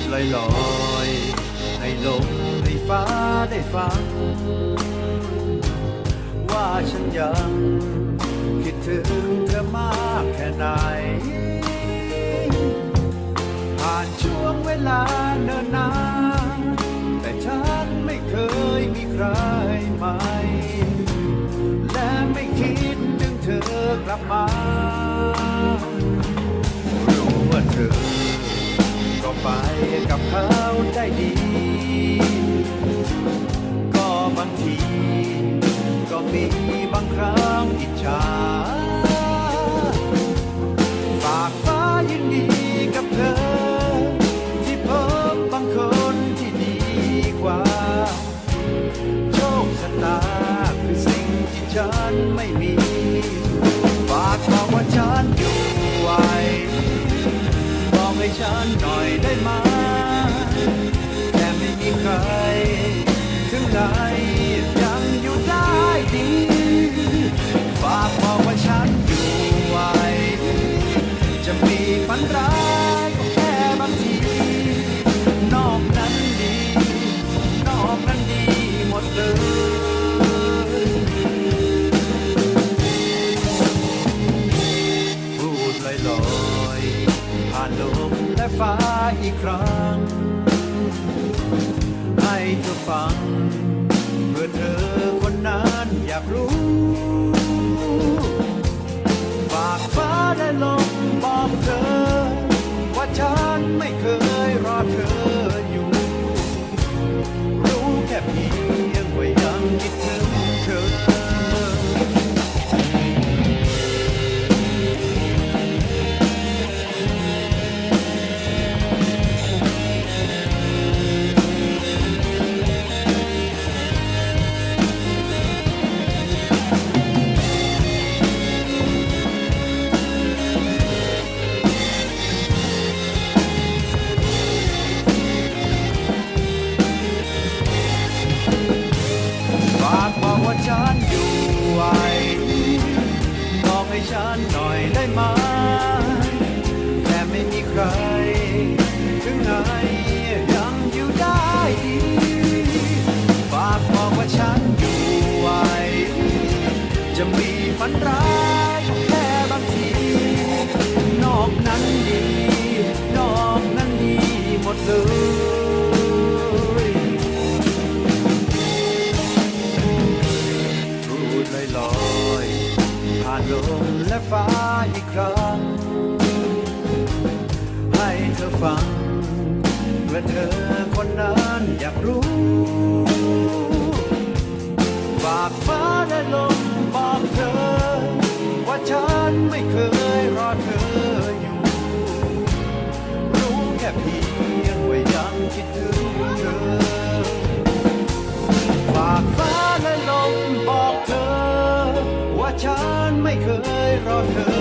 ดลอยลอยให้ลมให้ฟ้าได้ฟัง ว่าฉันยังคิดถึงเธอมากแค่ไหน ผ่านช่วงเวลาเนิ่นนานแต่ฉันไม่เคยมีใครใหม่และไม่คิดถึงเธอกลับมา ก็ไปกับเขาได้ดี มันร้ายก็แค่บางทีนอกนั้นดี นอกนั้นดีหมดเลยพูดลอยลอยผ่านลมและฟ้าอีกครั้ง ให้เธอฟัง ได้ไหมแต่ไม่มีใคร ถึงไหนยังอยู่ได้ดีฝากบอกว่าฉันอยู่ไหวจะมีฝันร้าย อฟังเพื่อเธอคนนั้นอยากรู้ ฝากฟ้าและลมบอกเธอ ว่าฉันไม่เคยรอเธออยู่ รู้แค่เพียงว่ายังคิดถึงเธอ ฝากฟ้าและลมบอกเธอ ว่าฉันไม่เคยรอเธอ